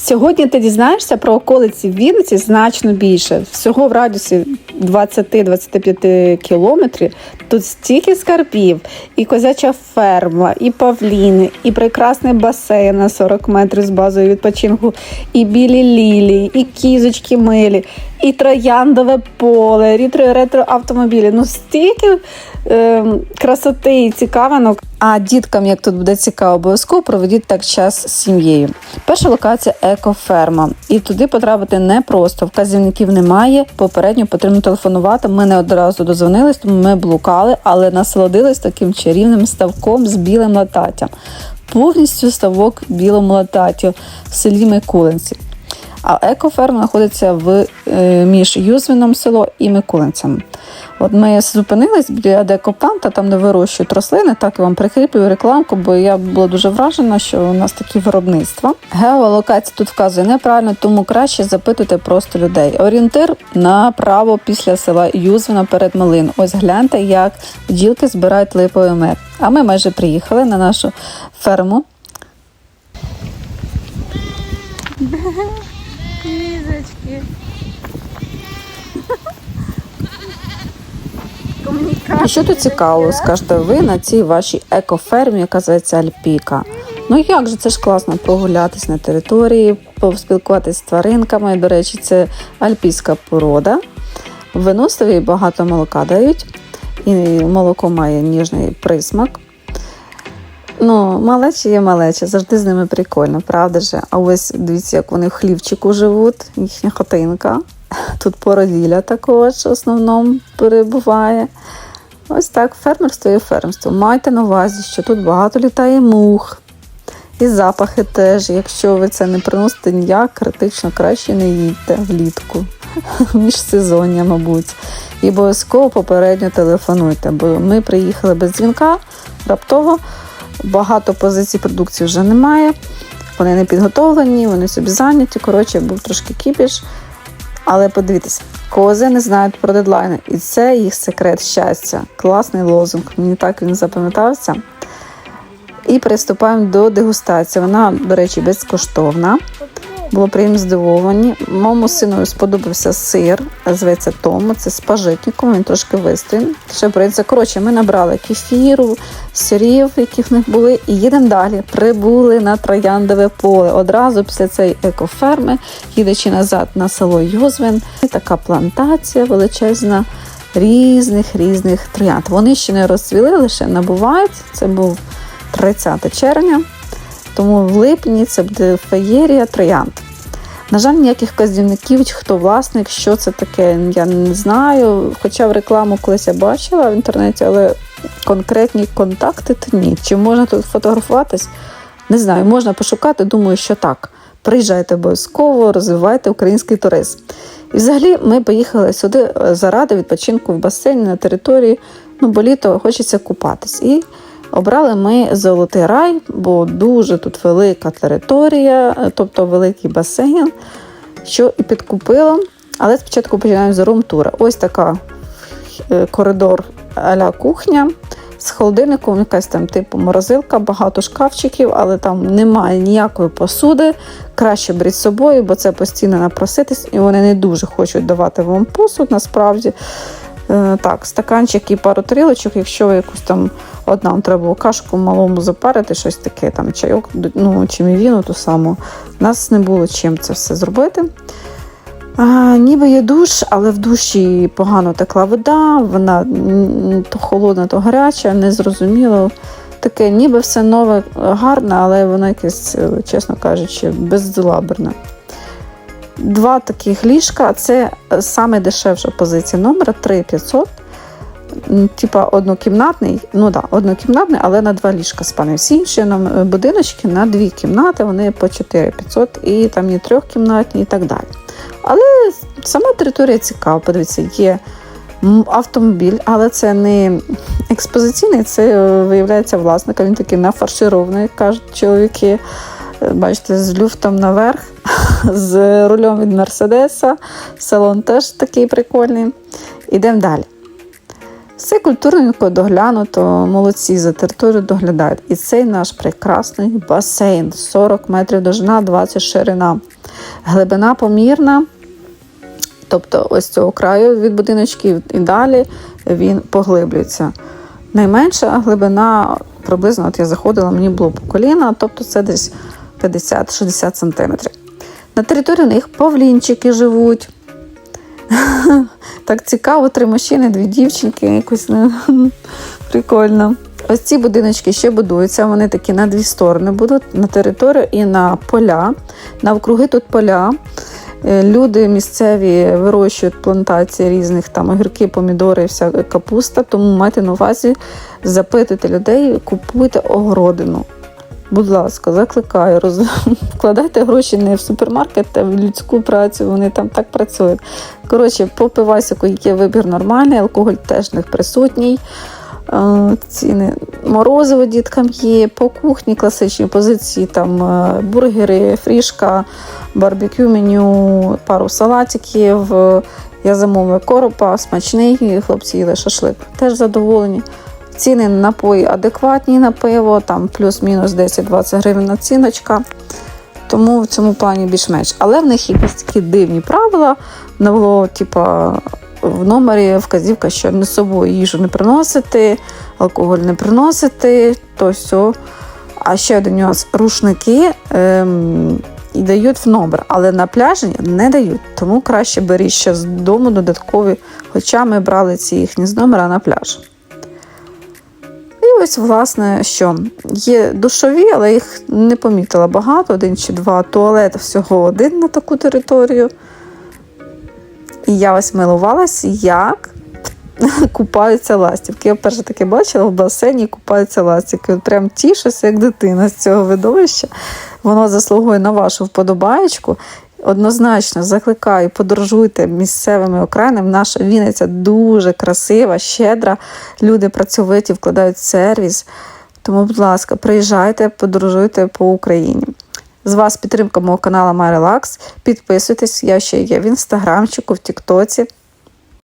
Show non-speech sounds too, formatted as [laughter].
Сьогодні ти дізнаєшся про околиці Вінниці значно більше. Всього в радіусі 20-25 кілометрів. Тут стільки скарбів, і козяча ферма, і павліни, і прекрасний басейн на 40 метрів з базою відпочинку, і білі лілії, і кізочки милі, і трояндове поле, ретро ретро автомобілі. Ну стільки е, красоти і цікавинок. А діткам, як тут буде цікаво, обов'язково проведіть так час з сім'єю. Перша локація екоферма. І туди потрапити непросто. Вказівників немає. Попередньо потрібно телефонувати. Ми не одразу дозвонились, тому ми блукали, але насолодились таким чарівним ставком з білим лататтям. Повністю ставок білому лататтю в селі Микулинці. А екоферма знаходиться в е, між Юзвіном село і Микулинцем. От ми зупинились біля декопланта, там де вирощують рослини. Так я вам прикріплюю рекламку, бо я була дуже вражена, що у нас такі виробництва. Геолокація тут вказує неправильно, тому краще запитуйте просто людей. Орієнтир направо після села Юзвіна перед Малин. Ось гляньте, як бджілки збирають липовий мед. А ми майже приїхали на нашу ферму. Книжечки. [laughs] І що тут цікаво, скажете ви на цій вашій екофермі, яка зветься Альпіка. Ну як же це ж класно прогулятись на території, поспілкуватись з тваринками. До речі, це альпійська порода. Виносливі багато молока дають, і молоко має ніжний присмак. Ну, малечі є малечі, завжди з ними прикольно, правда ж? А ось дивіться, як вони в хлівчику живуть, їхня хатинка. Тут породілля також в основному перебуває. Ось так, фермерство є фермерство. Майте на увазі, що тут багато літає мух. І запахи теж. Якщо ви це не приносите ніяк, критично краще не їдьте влітку. [laughs] Міжсезоння, мабуть. І обов'язково попередньо телефонуйте, бо ми приїхали без дзвінка раптово. Багато позицій продукції вже немає. Вони не підготовлені, вони собі зайняті. Коротше, був трошки кіпіш. Але подивіться, кози не знають про дедлайни, і це їх секрет щастя. Класний лозунг. Мені так він запам'ятався. І приступаємо до дегустації. Вона, до речі, безкоштовна. Було приємно здивовані. Моєму сину сподобався сир, зветься Том, це з пажитником, він трошки вистрін. Ще прийдеться. Коротше, ми набрали кефіру, сирів, які в них були, і їдемо далі. Прибули на трояндове поле. Одразу після цієї екоферми, їдучи назад на село Йозвен. Така плантація величезна різних різних троянд. Вони ще не розцвіли, лише набувають. Це був 30 червня. Тому в липні це буде феєрія троянд. На жаль, ніяких вказівників, хто власник, що це таке, я не знаю. Хоча в рекламу колись я бачила в інтернеті, але конкретні контакти то ні. Чи можна тут фотографуватись? Не знаю, можна пошукати, думаю, що так. Приїжджайте обов'язково, розвивайте український туризм. І взагалі ми поїхали сюди заради відпочинку в басейні на території, ну, бо літо хочеться купатись. І Обрали ми Золотий рай, бо дуже тут велика територія, тобто великий басейн, що і підкупило. Але спочатку починаємо з рум-тура. Ось така е, коридор а-ля кухня з холодильником, якась там типу морозилка, багато шкафчиків, але там немає ніякої посуди. Краще беріть з собою, бо це постійно напроситись, і вони не дуже хочуть давати вам посуд насправді. Е, Так, стаканчик і пару тарілочок, якщо ви якусь там одна вам треба було кашку малому запарити, щось таке, там чайок, ну, чи мівіну ту саму. У нас не було чим це все зробити. А, Ніби є душ, але в душі погано текла вода, вона то холодна, то гаряча, незрозуміло. Таке, ніби все нове, гарне, але воно якесь, е, чесно кажучи, бездолаберне. Два таких ліжка це саме дешевша позиція номера 3500. Типа однокімнатний, ну да, однокімнатний, але на два ліжка спане. Всі інші нам- будиночки на дві кімнати, вони по 4500 і там є трьохкімнатні і так далі. Але сама територія цікава. Подивіться, є автомобіль, але це не експозиційний, це е, виявляється власника. Він такий нафарширований, кажуть чоловіки. Е, Бачите, з люфтом наверх, [laughs] з рулем від Мерседеса. Салон теж такий прикольний. Ідемо далі. Все культурненько доглянуто, молодці за територію доглядають. І цей наш прекрасний басейн 40 метрів довжина, 20 ширина. Глибина помірна. Тобто, ось цього краю від будиночків і далі він поглиблюється. Найменша глибина приблизно, от я заходила, мені було по коліна, тобто це десь 50-60 сантиметрів. На території у них павлінчики живуть. Так цікаво, три мужчини, дві дівчинки, якось ну, прикольно. Ось ці будиночки ще будуються, вони такі на дві сторони будуть на територію і на поля. Навкруги тут поля. Е, Люди місцеві вирощують плантації різних там огірки, помідори, вся капуста. Тому майте на увазі, запитуйте людей, купуйте огородину. Будь ласка, закликаю, роз... [laughs] вкладайте гроші не в супермаркет, а в людську працю, вони там так працюють. Коротше, по пивасику є вибір нормальний, алкоголь теж них присутній. Е, Ціни морозиво діткам є, по кухні класичні позиції, там е, бургери, фрішка, барбекю меню, пару салатиків. Е, Я замовила коропа, смачний, хлопці їли шашлик. Теж задоволені. Ціни на напої адекватні на пиво, там плюс-мінус 10-20 гривень націночка. Тому в цьому плані більш-менш. Але в них якісь такі дивні правила. Не було, типа, в номері вказівка, що не з собою їжу не приносити, алкоголь не приносити, то все. А ще один нюанс: рушники ем, і дають в номер, але на пляжі не дають. Тому краще беріть ще з дому додаткові, хоча ми брали ці їхні з номера на пляж. Ось, власне, що є душові, але їх не помітила багато, один чи два. Туалет всього один на таку територію. І я ось милувалась, як [laughs] купаються ластівки. Я вперше таке бачила в басейні купаються ластівки. Прям тішуся, як дитина з цього видовища. Воно заслугує на вашу вподобаєчку. Однозначно закликаю, подорожуйте місцевими окраїнами. Наша Вінниця дуже красива, щедра. Люди працьовиті, вкладають сервіс. Тому, будь ласка, приїжджайте, подорожуйте по Україні. З вас підтримка мого каналу MyRelax. Підписуйтесь, я ще є в інстаграмчику, в Тіктоці.